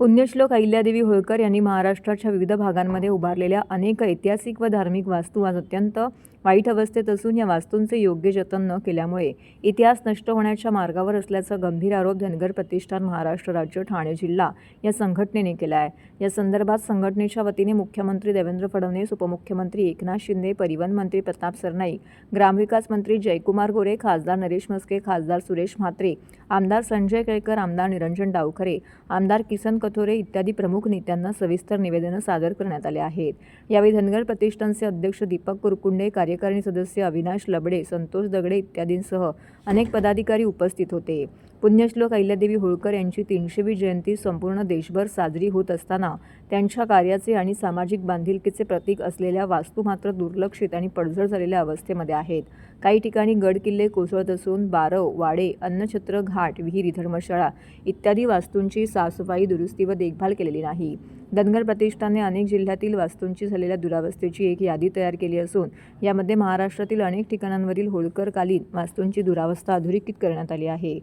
पुण्यश्लोक अहिल्यादेवी होळकर यांनी महाराष्ट्राच्या विविध भागांमध्ये उभारलेल्या अनेक ऐतिहासिक व धार्मिक वास्तू आज अत्यंत वाईट अवस्थेत असून या वास्तूंचे योग्य जतन न केल्यामुळे इतिहास नष्ट होण्याच्या मार्गावर असल्याचा गंभीर आरोप धनगर प्रतिष्ठान महाराष्ट्र राज्य ठाणे जिल्हा या संघटनेने केला आहे या संदर्भात संघटनेच्या वतीने मुख्यमंत्री देवेंद्र फडणवीस उपमुख्यमंत्री एकनाथ शिंदे परिवहन मंत्री प्रताप सरनाईक ग्रामविकास मंत्री जयकुमार गोरे खासदार नरेश मस्के खासदार सुरेश म्हात्रे आमदार संजय केळकर आमदार निरंजन डावखरे आमदार किसन कथोरे इत्यादी प्रमुख नेत्यांना सविस्तर निवेदनं सादर करण्यात आले आहेत. यावेळी धनगर प्रतिष्ठानचे अध्यक्ष दीपक कुरकुंडे कार्य कार्यकारिणी सदस्य अविनाश लबडे संतोष दगडे इत्यादींसह अनेक पदाधिकारी उपस्थित होते. पुण्यश्लोक अहिल्यादेवी होळकर यांची तीनशेवी जयंती संपूर्ण देशभर साजरी होत असताना त्यांच्या कार्याचे आणि सामाजिक बांधिलकीचे प्रतीक असलेल्या वास्तू मात्र दुर्लक्षित आणि पडझड झालेल्या अवस्थेमध्ये आहेत. काही ठिकाणी गड किल्ले कोसळत असून बारव वाडे अन्नछत्र घाट विहिरी धर्मशाळा इत्यादी वास्तूंची साफसफाई दुरुस्ती व देखभाल केलेली नाही. धनगर प्रतिष्ठानने अनेक जिल्ह्यातील वास्तूंची झालेल्या दुरावस्थेची एक यादी तयार केली असून यामध्ये महाराष्ट्रातील अनेक ठिकाणांवरील होळकरकालीन वास्तूंची दुरावस्था अधोरेखित करण्यात आली आहे.